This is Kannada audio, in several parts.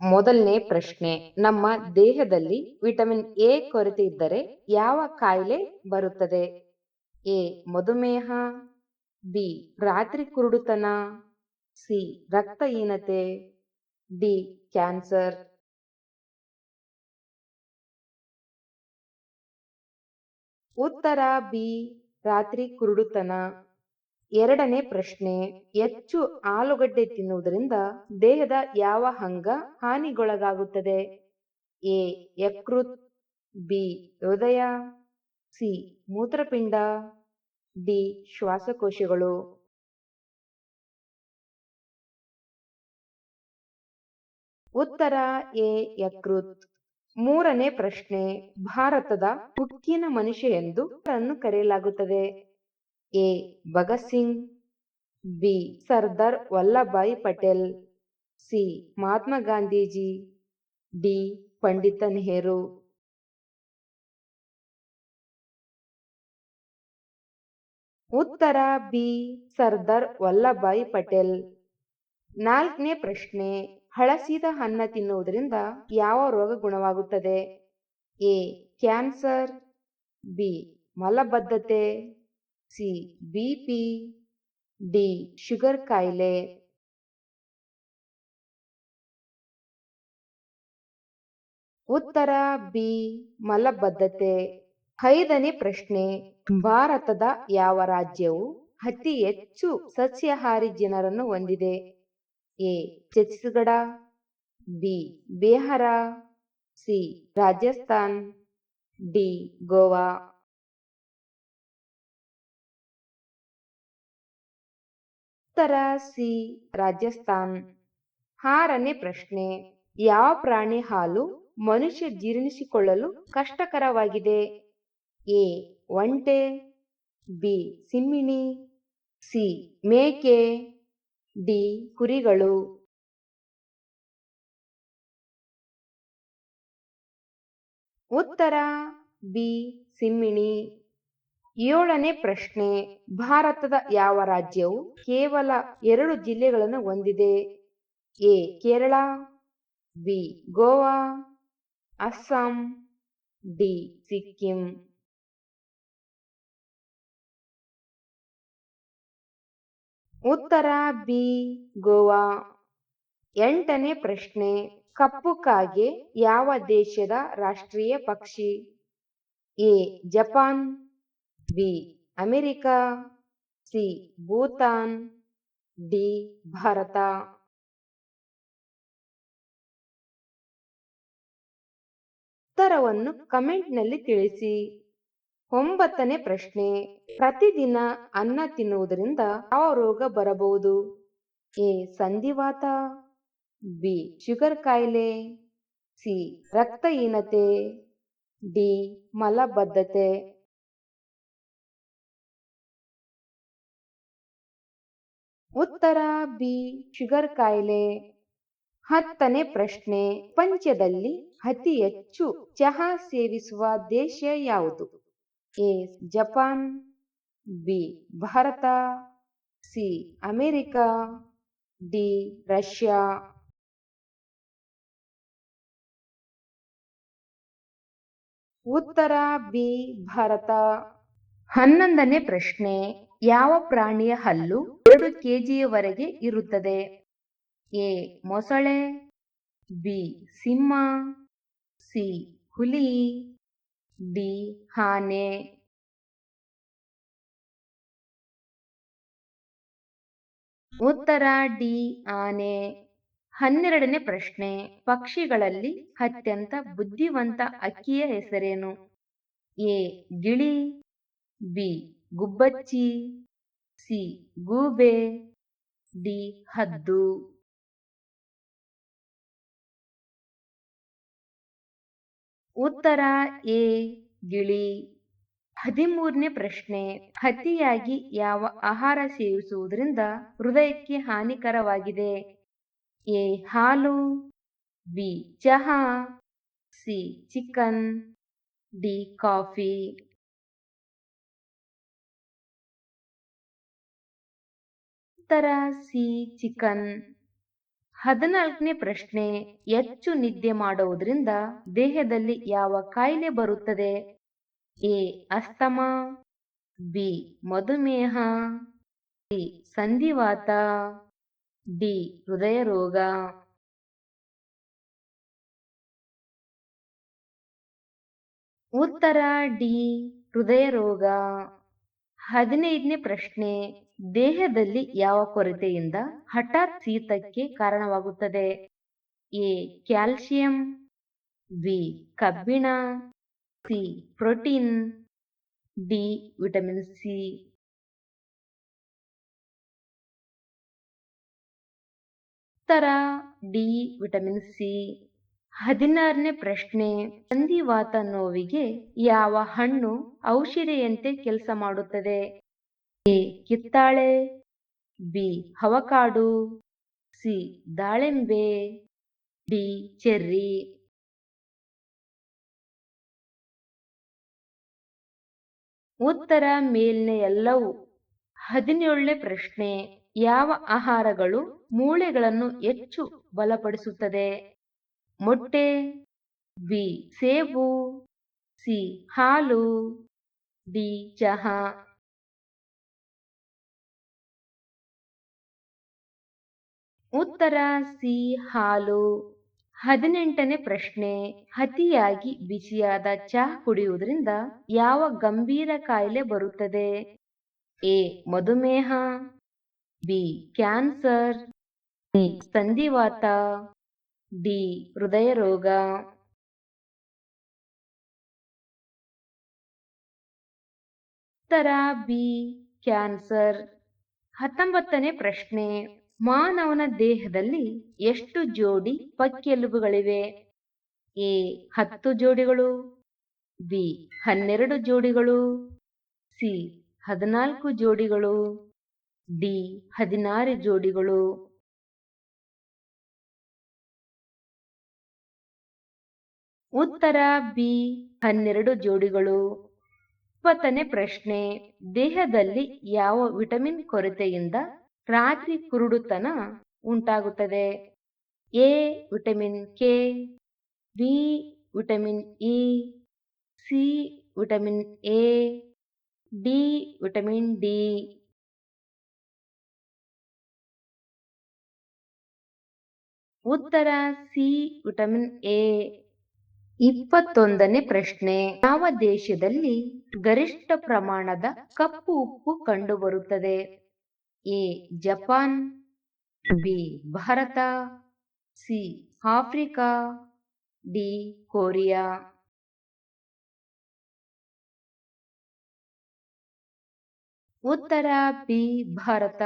ಮೊದಲನೇ ಪ್ರಶ್ನೆ, ನಮ್ಮ ದೇಹದಲ್ಲಿ ವಿಟಮಿನ್ ಎ ಕೊರತೆ ಇದ್ದರೆ ಯಾವ ಕಾಯಿಲೆ ಬರುತ್ತದೆ? ಎ, ಮಧುಮೇಹ, ಬಿ, ರಾತ್ರಿ ಕುರುಡುತನ, ಸಿ ರಕ್ತಹೀನತೆ ಡಿ, ಕ್ಯಾನ್ಸರ್. ಉತ್ತರ ಬಿ, ರಾತ್ರಿ ಕುರುಡುತನ. ಎರಡನೇ ಪ್ರಶ್ನೆ, ಹೆಚ್ಚು ಆಲೂಗಡ್ಡೆ ತಿನ್ನುವುದರಿಂದ ದೇಹದ ಯಾವ ಅಂಗ ಹಾನಿಗೊಳಗಾಗುತ್ತದೆ? ಎ, ಯಕೃತ್, ಬಿ, ಹೃದಯ, ಸಿ, ಮೂತ್ರಪಿಂಡ, ಡಿ, ಶ್ವಾಸಕೋಶಗಳು. ಉತ್ತರ, ಎ, ಯಕೃತ್. ಮೂರನೇ ಪ್ರಶ್ನೆ, ಭಾರತದ ಉಕ್ಕಿನ ಮನುಷ್ಯ ಎಂದು ಕರೆಯಲಾಗುತ್ತದೆ? A. Bhagat Singh B. Sardar Vallabhbhai Patel, C. Mahatma Gandhiji, D. Pandit Nehru. ಉತ್ತರ, ಬಿ. ಸರ್ದಾರ್ ವಲ್ಲಭಾಯಿ ಪಟೇಲ್. ನಾಲ್ಕನೇ ಪ್ರಶ್ನೆ, ಹಳಸಿದ ಅನ್ನ ತಿನ್ನುವುದರಿಂದ ಯಾವ ರೋಗ ಗುಣವಾಗುತ್ತದೆ? ಎ. Cancer, B. ಮಲಬದ್ಧತೆ. ಸಿ ಬಿಪಿ ಡಿ, ಶುಗರ್ ಕಾಯಿಲೆ. ಉತ್ತರ, ಬಿ, ಮಲಬದ್ಧತೆ. ಐದನೇ ಪ್ರಶ್ನೆ, ಭಾರತದ ಯಾವ ರಾಜ್ಯವು ಅತಿ ಹೆಚ್ಚು ಸಸ್ಯಾಹಾರಿ ಜನರನ್ನು ಹೊಂದಿದೆ? A, Chhattisgarh, B, Bihar, C, Rajasthan, D, Goa. ಉತ್ತರ ಸಿ, ರಾಜಸ್ಥಾನ್. ಆರನೇ ಪ್ರಶ್ನೆ, ಯಾವ ಪ್ರಾಣಿ ಹಾಲು ಮನುಷ್ಯ ಜೀರ್ಣಿಸಿಕೊಳ್ಳಲು ಕಷ್ಟಕರವಾಗಿದೆ? ಎ, ಒಂಟೆ, ಬಿ ಸಿಮ್ಮಿಣಿ ಸಿ, ಮೇಕೆ, ಡಿ, ಕುರಿಗಳು. ಉತ್ತರ, ಬಿ ಸಿಮ್ಮಿಣಿ ಏಳನೇ ಪ್ರಶ್ನೆ, ಭಾರತದ ಯಾವ ರಾಜ್ಯವು ಕೇವಲ ಎರಡು ಜಿಲ್ಲೆಗಳನ್ನು ಹೊಂದಿದೆ? A, Kerala, B, Goa, Assam, D, Sikkim. ಉತ್ತರ, ಬಿ, ಗೋವಾ. ಎಂಟನೇ ಪ್ರಶ್ನೆ, ಕಪ್ಪು ಕಾಗೆ ಯಾವ ದೇಶದ ರಾಷ್ಟ್ರೀಯ ಪಕ್ಷಿ? A, Japan B America C Bhutan D Bharat ಉತ್ತರವನ್ನು ಕಮೆಂಟ್ನಲ್ಲಿ ತಿಳಿಸಿ. ಒಂಬತ್ತನೇ ಪ್ರಶ್ನೆ, ಪ್ರತಿದಿನ ಅನ್ನ ತಿನ್ನುವುದರಿಂದ ಯಾವ ರೋಗ ಬರಬಹುದು? ಎ, ಸಂಧಿವಾತ, ಬಿ, ಶುಗರ್ ಕಾಯಿಲೆ, ಸಿ, ರಕ್ತಹೀನತೆ, ಡಿ, ಮಲಬದ್ಧತೆ. ಉತ್ತರ ಬಿ, ಶುಗರ್ ಕಾಯಿಲೆ. ಹತ್ತನೇ ಪ್ರಶ್ನೆ ಪಂಚದಲ್ಲಿ ಅತಿ ಹೆಚ್ಚು ಚಹಾ ಸೇವಿಸುವ ದೇಶ ಯಾವುದು? A, Japan, B, Bharat, C, America, D, Russia. ಉತ್ತರ ಬಿ, ಭಾರತ. ಹನ್ನೊಂದನೇ ಪ್ರಶ್ನೆ, ಯಾವ ಪ್ರಾಣಿಯ ಹಲ್ಲು? ಎರಡು ಕೆಜಿಯವರೆಗೆ ಇರುತ್ತದೆ. ಎ. ಮೊಸಳೆ. ಬಿ. ಸಿಂಹ. ಸಿ. ಹುಲಿ. ಡಿ. ಆನೆ. ಉತ್ತರ ಡಿ. ಆನೆ. ಹನ್ನೆರಡನೇ ಪ್ರಶ್ನೆ. ಪಕ್ಷಿಗಳಲ್ಲಿ ಅತ್ಯಂತ ಬುದ್ಧಿವಂತ ಅಕ್ಕಿಯ ಹೆಸರೇನು? ಎ. ಗಿಳಿ. ಬಿ. ಗುಬ್ಬಚ್ಚಿ. ಸಿ. ಗೂಬೆ ಡಿ. ಹದ್ದು. ಉತ್ತರ ಎ. ಗಿಳಿ. ಹದಿಮೂರನೇ ಪ್ರಶ್ನೆ. ಅತಿಯಾಗಿ ಯಾವ ಆಹಾರ ಸೇವಿಸುವುದರಿಂದ ಹೃದಯಕ್ಕೆ ಹಾನಿಕರವಾಗಿದೆ? ಎ. ಹಾಲು. ಬಿ. ಚಹಾ. ಸಿ. ಚಿಕನ್. ಡಿ. ಕಾಫಿ. ಉತ್ತರ ಸಿ ಚಿಕನ್. ಹದಿನಾಲ್ಕನೇ ಪ್ರಶ್ನೆ, ಹೆಚ್ಚು ನಿದ್ದೆ ಮಾಡುವುದರಿಂದ ದೇಹದಲ್ಲಿ ಯಾವ ಕಾಯಿಲೆ ಬರುತ್ತದೆ? ಎ, ಅಸ್ತಮಾ, ಬಿ, ಮಧುಮೇಹ, ಸಿ, ಸಂಧಿವಾತ, ಡಿ ಹೃದಯ ರೋಗ ಉತ್ತರ ಡಿ ಹೃದಯ ರೋಗ ಹದಿನೈದನೇ ಪ್ರಶ್ನೆ ದೇಹದಲ್ಲಿ ಯಾವ ಕೊರತೆಯಿಂದ ಹಠಾತ್ ಶೀತಕ್ಕೆ ಕಾರಣವಾಗುತ್ತದೆ? ಎ, ಕ್ಯಾಲ್ಸಿಯಂ, ಬಿ, ಕಬ್ಬಿಣ, C, protein, D, vitamin C. ಉತ್ತರ, ಡಿ, ವಿಟಮಿನ್ ಸಿ. ಹದಿನಾರನೇ ಪ್ರಶ್ನೆ. ಸಂಧಿವಾತ ನೋವಿಗೆ ಯಾವ ಹಣ್ಣು ಔಷಧಿಯಂತೆ ಕೆಲಸ ಮಾಡುತ್ತದೆ? ಎ. ಕಿತ್ತಾಳೆ, ಬಿ. Avocado C. ದಾಳಿಂಬೆ, ಡಿ. ಚೆರ್ರಿ. ಉತ್ತರ ಮೇಲ್ನೆ ಎಲ್ಲವೂ ಹದಿನೇಳನೇ ಪ್ರಶ್ನೆ. ಯಾವ ಆಹಾರಗಳು ಮೂಳೆಗಳನ್ನು ಹೆಚ್ಚು ಬಲಪಡಿಸುತ್ತದೆ? ಮೊಟ್ಟೆ, ಬಿ. ಸೇಬು, ಸಿ. ಹಾಲು, ಡಿ. ಚಹಾ. ಉತ್ತರ ಸಿ, ಹಾಲು. ಹದಿನೆಂಟನೇ ಪ್ರಶ್ನೆ. ಅತಿಯಾಗಿ ಬಿಸಿಯಾದ ಚಹಾ ಕುಡಿಯುವುದರಿಂದ ಯಾವ ಗಂಭೀರ ಕಾಯಿಲೆ ಬರುತ್ತದೆ? ಎ, ಮಧುಮೇಹ. B, cancer. ಸಿ, ಸಂಧಿವಾತ. ಡಿ ಹೃದಯ ರೋಗ ಉತ್ತರ ಬಿ, ಕ್ಯಾನ್ಸರ್. ಹತ್ತೊಂಬತ್ತನೇ ಪ್ರಶ್ನೆ. ಮಾನವನ ದೇಹದಲ್ಲಿ ಎಷ್ಟು ಜೋಡಿ ಪಕ್ಕೆಲುಬುಗಳಿವೆ? ಎ, ಹತ್ತು ಜೋಡಿಗಳು, ಬಿ, ಹನ್ನೆರಡು ಜೋಡಿಗಳು, ಸಿ, ಹದಿನಾಲ್ಕು ಜೋಡಿಗಳು, ಡಿ, ಹದಿನಾರು ಜೋಡಿಗಳು. ಉತ್ತರ ಬಿ, ಹನ್ನೆರಡು ಜೋಡಿಗಳು. ಇಪ್ಪತ್ತನೇ ಪ್ರಶ್ನೆ, ದೇಹದಲ್ಲಿ ಯಾವ ವಿಟಮಿನ್ ಕೊರತೆಯಿಂದ ರಾತ್ರಿ ಕುರುಡುತನ ಉಂಟಾಗುತ್ತದೆ. A vitamin K, B vitamin E, C vitamin A, D vitamin D. ಉತ್ತರ ಸಿ ವಿಟಮಿನ್ ಎ. ಇಪ್ಪತ್ತೊಂದನೇ ಪ್ರಶ್ನೆ. ಯಾವ ದೇಶದಲ್ಲಿ ಗರಿಷ್ಠ ಪ್ರಮಾಣದ ಕಪ್ಪು ಉಪ್ಪು ಕಂಡುಬರುತ್ತದೆ? A Japan, B Bharat, C Africa, D Korea. ಉತ್ತರ ಬಿ ಭಾರತ.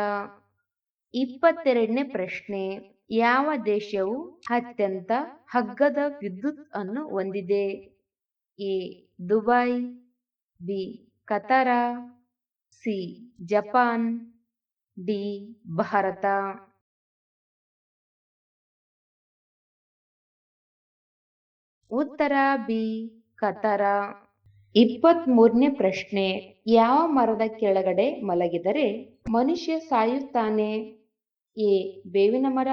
ಇಪ್ಪತ್ತೆರಡನೇ ಪ್ರಶ್ನೆ, ಯಾವ ದೇಶವು ಅತ್ಯಂತ ಹಗ್ಗದ ವಿದ್ಯುತ್ ಅನ್ನು ಹೊಂದಿದೆ? A Dubai, B Qatar, C Japan D Bharat. ಉತ್ತರ ಬಿ ಕತರ. ಇಪ್ಪತ್ತ್ ಮೂರನೇ ಪ್ರಶ್ನೆ, ಯಾವ ಮರದ ಕೆಳಗಡೆ ಮಲಗಿದರೆ ಮನುಷ್ಯ ಸಾಯುತ್ತಾನೆ? ಎ, ಬೇವಿನ ಮರ,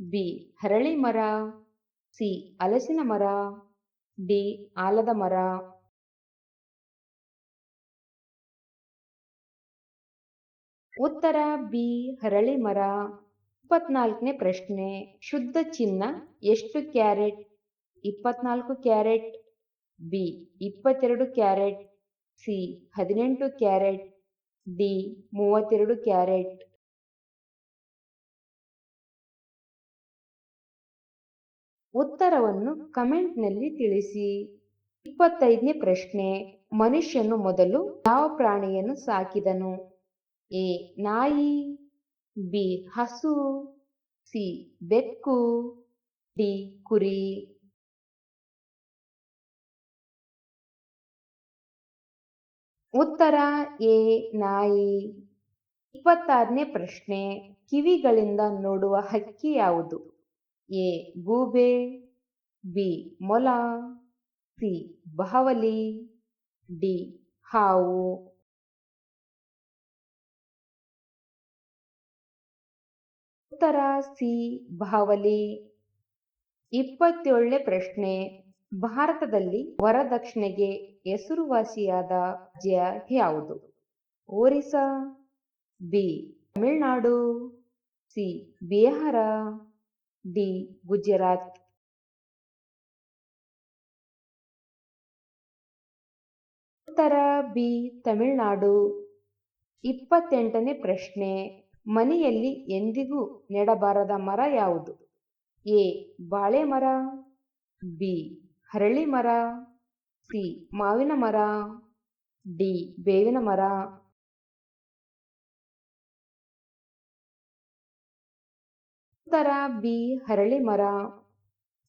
ಬಿ, ಹರಳಿ ಮರ, ಸಿ, ಹಲಸಿನ ಮರ, ಡಿ, ಆಲದ ಮರ. ಉತ್ತರ ಬಿ, ಹರಳಿ ಮರ. ಇಪ್ಪತ್ನಾಲ್ಕನೇ ಪ್ರಶ್ನೆ, ಶುದ್ಧ ಚಿನ್ನ ಎಷ್ಟು ಕ್ಯಾರೆಟ್? ಇಪ್ಪತ್ನಾಲ್ಕು ಕ್ಯಾರೆಟ್ ಬಿ, ಇಪ್ಪತ್ತೆರಡು ಕ್ಯಾರೆಟ್ ಸಿ, ಹದಿನೆಂಟು ಕ್ಯಾರೆಟ್ ಡಿ, ಮೂವತ್ತೆರಡು ಕ್ಯಾರೆಟ್. ಉತ್ತರವನ್ನು ಕಮೆಂಟ್ನಲ್ಲಿ ತಿಳಿಸಿ. ಇಪ್ಪತ್ತೈದನೇ ಪ್ರಶ್ನೆ, ಮನುಷ್ಯನು ಮೊದಲು ಯಾವ ಪ್ರಾಣಿಯನ್ನು ಸಾಕಿದನು? ಎ ನಾಯಿ, ಬಿ ಹಸು, ಸಿ ಬೆಕ್ಕು, ಡಿ ಕುರಿ. ಉತ್ತರ, ಎ ನಾಯಿ. ಇಪ್ಪತ್ತಾರನೇ ಪ್ರಶ್ನೆ, ಕಿವಿಗಳಿಂದ ನೋಡುವ ಹಕ್ಕಿ ಯಾವುದು? ಎ ಗೂಬೆ, ಬಿ ಮೊಲ, ಸಿ ಬಹವಲಿ, ಡಿ ಹಾವು. ಉತ್ತರ ಸಿ ಬಾವಲಿ ಇಪ್ಪತ್ತೇಳನೇ ಪ್ರಶ್ನೆ. ಭಾರತದಲ್ಲಿ ವರದಕ್ಷಿಣೆಗೆ ಹೆಸರುವಾಸಿಯಾದ ರಾಜ್ಯ ಯಾವುದು? Orissa, B Tamil Nadu, C Bihar, D Gujarat. ಉತ್ತರ ಬಿ ತಮಿಳುನಾಡು. ಇಪ್ಪತ್ತೆಂಟನೇ ಪ್ರಶ್ನೆ. ಮನೆಯಲ್ಲಿ ಎಂದಿಗೂ ನೆಡಬಾರದ ಮರ ಯಾವುದು? ಎ. ಬಾಳೆ ಮರ ಬಿ. ಹರಳಿ ಮರ ಸಿ. ಮಾವಿನ ಮರ, ಡಿ. ಬೇವಿನ ಮರ. ಉತ್ತರ, ಬಿ. ಹರಳಿ ಮರ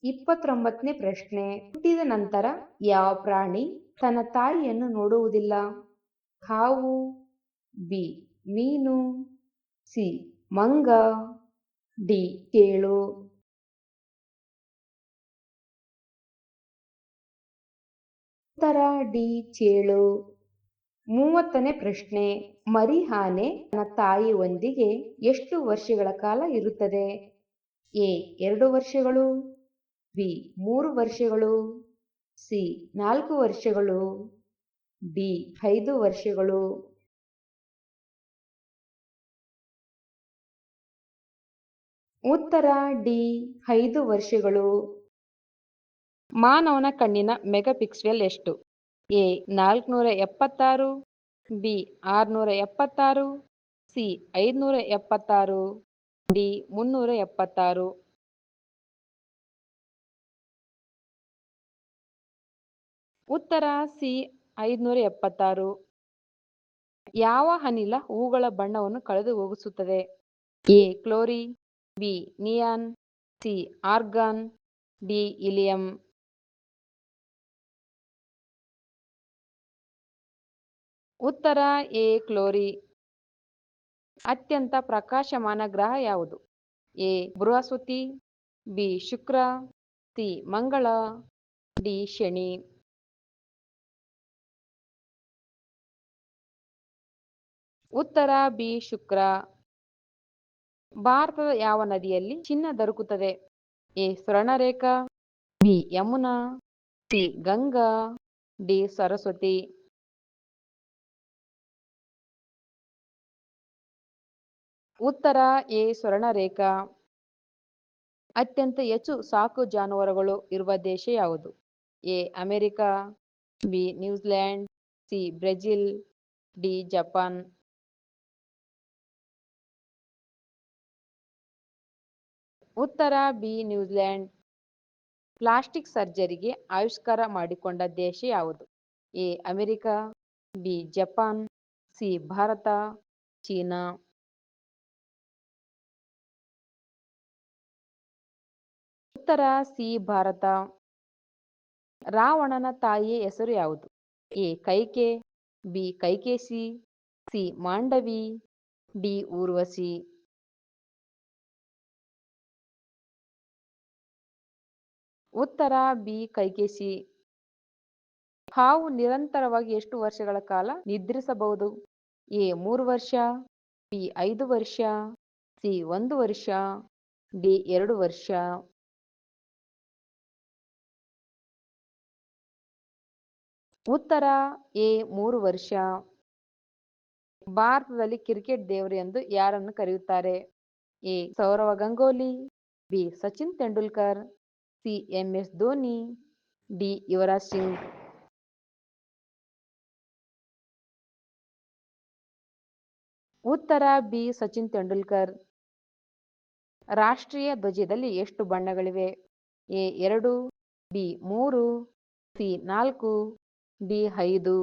ಇಪ್ಪತ್ತೊಂಬತ್ತನೇ ಪ್ರಶ್ನೆ. ಹುಟ್ಟಿದ ನಂತರ ಯಾವ ಪ್ರಾಣಿ ತನ್ನ ತಾಯಿಯನ್ನು ನೋಡುವುದಿಲ್ಲ? ಹಾವು, ಬಿ. ಮೀನು. ಸಿ. ಮಂಗ. ಡಿ. ಕೇಳು. ಉತ್ತರ ಡಿ. ಚೇಳು ಮೂವತ್ತನೇ ಪ್ರಶ್ನೆ. ಮರಿ ಆನೆ ತನ್ನ ತಾಯಿಯೊಂದಿಗೆ ಎಷ್ಟು ವರ್ಷಗಳ ಕಾಲ ಇರುತ್ತದೆ? ಎ. ಎರಡು ವರ್ಷಗಳು. ಬಿ. ಮೂರು ವರ್ಷಗಳು. ಸಿ. ನಾಲ್ಕು ವರ್ಷಗಳು. ಡಿ. ಐದು ವರ್ಷಗಳು. ಉತ್ತರ ಡಿ, ಐದು ವರ್ಷಗಳು. ಮಾನವನ ಕಣ್ಣಿನ ಮೆಗಾಪಿಕ್ಸೆಲ್ ಎಷ್ಟು? ಎ, ನಾಲ್ಕುನೂರ ಎಪ್ಪತ್ತಾರು, ಬಿ, ಆರುನೂರ ಎಪ್ಪತ್ತಾರು, ಸಿ, ಐದುನೂರ ಎಪ್ಪತ್ತಾರು, ಡಿ, ಮುನ್ನೂರ ಎಪ್ಪತ್ತಾರು. ಉತ್ತರ ಸಿ, ಐದುನೂರ ಎಪ್ಪತ್ತಾರು. ಯಾವ ಅನಿಲ ಹೂಗಳ ಬಣ್ಣವನ್ನು ಕಳೆದು ಹೋಗಿಸುತ್ತದೆ A ಕ್ಲೋರಿ B neon, C argon, D helium. ಉತ್ತರ ಎ ಕ್ಲೋರಿ. ಅತ್ಯಂತ ಪ್ರಕಾಶಮಾನ ಗ್ರಹ ಯಾವುದು? A Brihaspati, B Shukra, C Mangala, D Shani. ಉತ್ತರ ಬಿ ಶುಕ್ರ. ಭಾರತದ ಯಾವ ನದಿಯಲ್ಲಿ ಚಿನ್ನ ದೊರಕುತ್ತದೆ? A. Swarnarekha, B. Yamuna, C. Ganga, D. Saraswati. ಉತ್ತರ, ಎ. ಸ್ವರ್ಣರೇಖಾ. ಅತ್ಯಂತ ಹೆಚ್ಚು ಸಾಕು ಜಾನುವಾರುಗಳು ಇರುವ ದೇಶ ಯಾವುದು? A. America, B. New Zealand, C. Brazil, D. Japan. ಉತ್ತರ ಬಿ ನ್ಯೂಜಿಲೆಂಡ್. ಪ್ಲಾಸ್ಟಿಕ್ ಸರ್ಜರಿಗೆ ಆವಿಷ್ಕಾರ ಮಾಡಿಕೊಂಡ ದೇಶ ಯಾವುದು? A America, B Japan, C Bharat, China. ಉತ್ತರ ಸಿ ಭಾರತ. ರಾವಣನ ತಾಯಿಯ ಹೆಸರು ಯಾವುದು? A Kaikeyi, B Kaikesi, C Mandavi, D Urvashi. ಉತ್ತರ ಬಿ ಕೈಗೆಸಿ. ಹಾವು ನಿರಂತರವಾಗಿ ಎಷ್ಟು ವರ್ಷಗಳ ಕಾಲ ನಿದ್ರಿಸಬಹುದು? ಎ ಮೂರು ವರ್ಷ, ಬಿ ಐದು ವರ್ಷ, ಸಿ ಒಂದು ವರ್ಷ, ಡಿ ಎರಡು ವರ್ಷ. ಉತ್ತರ ಎ ಮೂರು ವರ್ಷ. ಭಾರತದಲ್ಲಿ ಕ್ರಿಕೆಟ್ ದೇವರು ಎಂದು ಯಾರನ್ನು ಕರೆಯುತ್ತಾರೆ? A Sourav Ganguly, B Sachin Tendulkar. C M S Dhoni D Yuvraj Singh ಉತ್ತರ ಬಿ. ಸಚಿನ್ ತೆಂಡೂಲ್ಕರ್. ರಾಷ್ಟ್ರೀಯ ಧ್ವಜದಲ್ಲಿ ಎಷ್ಟು ಬಣ್ಣಗಳಿವೆ? ಎ. ಎರಡು, ಬಿ. ಮೂರು, ಸಿ. ನಾಲ್ಕು, ಡಿ. ಐದು.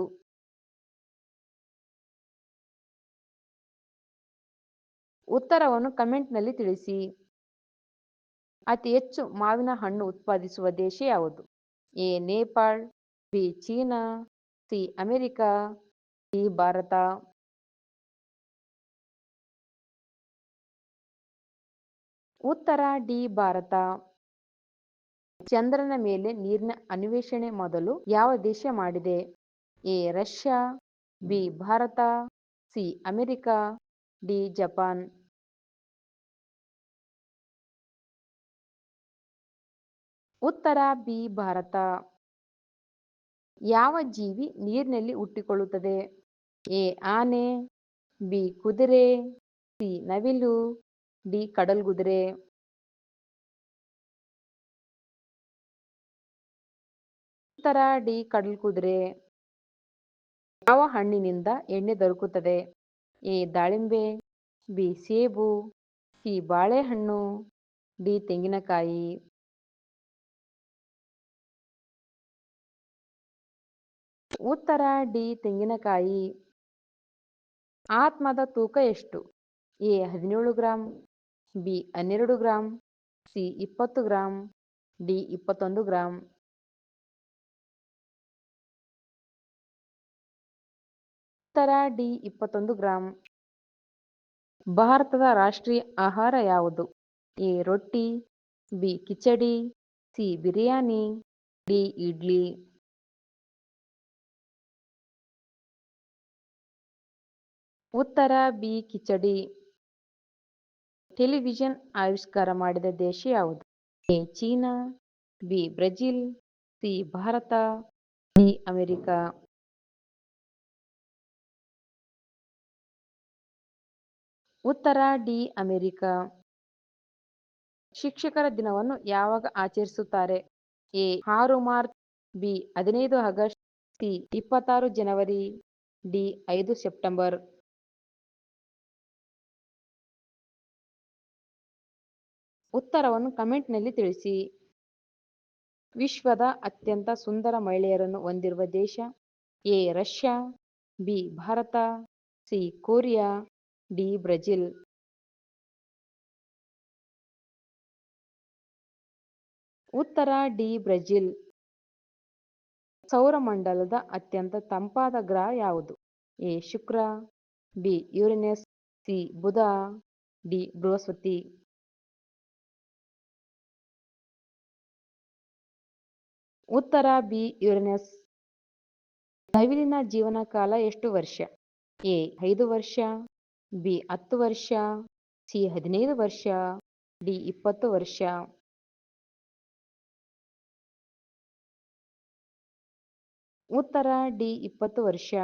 ಉತ್ತರವನ್ನು ಕಮೆಂಟ್ನಲ್ಲಿ ತಿಳಿಸಿ. ಅತಿ ಹೆಚ್ಚು ಮಾವಿನ ಹಣ್ಣು ಉತ್ಪಾದಿಸುವ ದೇಶ ಯಾವುದು? A, Nepal, B, China, C, America, D, Bharat. ಉತ್ತರ, ಡಿ, ಭಾರತ. ಚಂದ್ರನ ಮೇಲೆ ನೀರಿನ ಅನ್ವೇಷಣೆ ಮೊದಲು ಯಾವ ದೇಶ ಮಾಡಿದೆ? A, Russia, B, Bharat, C, America, D, Japan. ಉತ್ತರ ಬಿ, ಭಾರತ. ಯಾವ ಜೀವಿ ನೀರಿನಲ್ಲಿ ಹುಟ್ಟಿಕೊಳ್ಳುತ್ತದೆ? ಎ, ಆನೆ, ಬಿ, ಕುದುರೆ, ಸಿ, ನವಿಲು, ಡಿ, ಕಡಲ್ಗುದುರೆ. ಉತ್ತರ ಡಿ, ಕಡಲ್ಗುದುರೆ. ಯಾವ ಹಣ್ಣಿನಿಂದ ಎಣ್ಣೆ ದೊರಕುತ್ತದೆ? ಎ, ದಾಳಿಂಬೆ, ಬಿ, ಸೇಬು, ಸಿ, ಬಾಳೆಹಣ್ಣು, ಡಿ, ತೆಂಗಿನಕಾಯಿ. ಉತ್ತರ ಡಿ, ತೆಂಗಿನಕಾಯಿ. ಆತ್ಮದ ತೂಕ ಎಷ್ಟು? ಎ, ಹದಿನೇಳು ಗ್ರಾಂ. ಬಿ, ಹನ್ನೆರಡು ಗ್ರಾಂ. ಸಿ, ಇಪ್ಪತ್ತು ಗ್ರಾಂ. ಡಿ, ಇಪ್ಪತ್ತೊಂದು ಗ್ರಾಂ. ಉತ್ತರ ಡಿ, ಇಪ್ಪತ್ತೊಂದು ಗ್ರಾಂ. ಭಾರತದ ರಾಷ್ಟ್ರೀಯ ಆಹಾರ ಯಾವುದು? ಎ, ರೊಟ್ಟಿ. B, khichdi. C, biryani. D, idli. ಉತ್ತರ ಬಿ ಕಿಚಡಿ. ಟೆಲಿವಿಷನ್ ಆವಿಷ್ಕಾರ ಮಾಡಿದ ದೇಶ ಯಾವುದು? A, China, B, Brazil, C, Bharat, D, America. ಉತ್ತರ ಡಿ, ಅಮೆರಿಕ. ಶಿಕ್ಷಕರ ದಿನವನ್ನು ಯಾವಾಗ ಆಚರಿಸುತ್ತಾರೆ? ಎ, ಆರು ಮಾರ್ಚ್, ಬಿ, ಹದಿನೈದು ಆಗಸ್ಟ್, ಸಿ, ಇಪ್ಪತ್ತಾರು ಜನವರಿ, ಡಿ, ಐದು ಸೆಪ್ಟೆಂಬರ್. ಉತ್ತರವನ್ನು ಕಮೆಂಟ್ನಲ್ಲಿ ತಿಳಿಸಿ. ವಿಶ್ವದ ಅತ್ಯಂತ ಸುಂದರ ಮಹಿಳೆಯರನ್ನು ಹೊಂದಿರುವ ದೇಶ A, Russia, B, Bharat, C, Korea, D, Brazil. ಉತ್ತರ ಡಿ, ಬ್ರೆಜಿಲ್. ಸೌರಮಂಡಲದ ಅತ್ಯಂತ ತಂಪಾದ ಗ್ರಹ ಯಾವುದು? A, Shukra, B, Uranus, C, Budha, D, Brihaspati. ಉತ್ತರ ಬಿ ಯುರೇನಸ್. ನವಿಲಿನ ಜೀವನ ಕಾಲ ಎಷ್ಟು ವರ್ಷ? ಎ ಐದು ವರ್ಷ, ಬಿ ಹತ್ತು ವರ್ಷ, ಸಿ ಹದಿನೈದು ವರ್ಷ, ಡಿ ಇಪ್ಪತ್ತು ವರ್ಷ. ಉತ್ತರ ಡಿ ಇಪ್ಪತ್ತು ವರ್ಷ.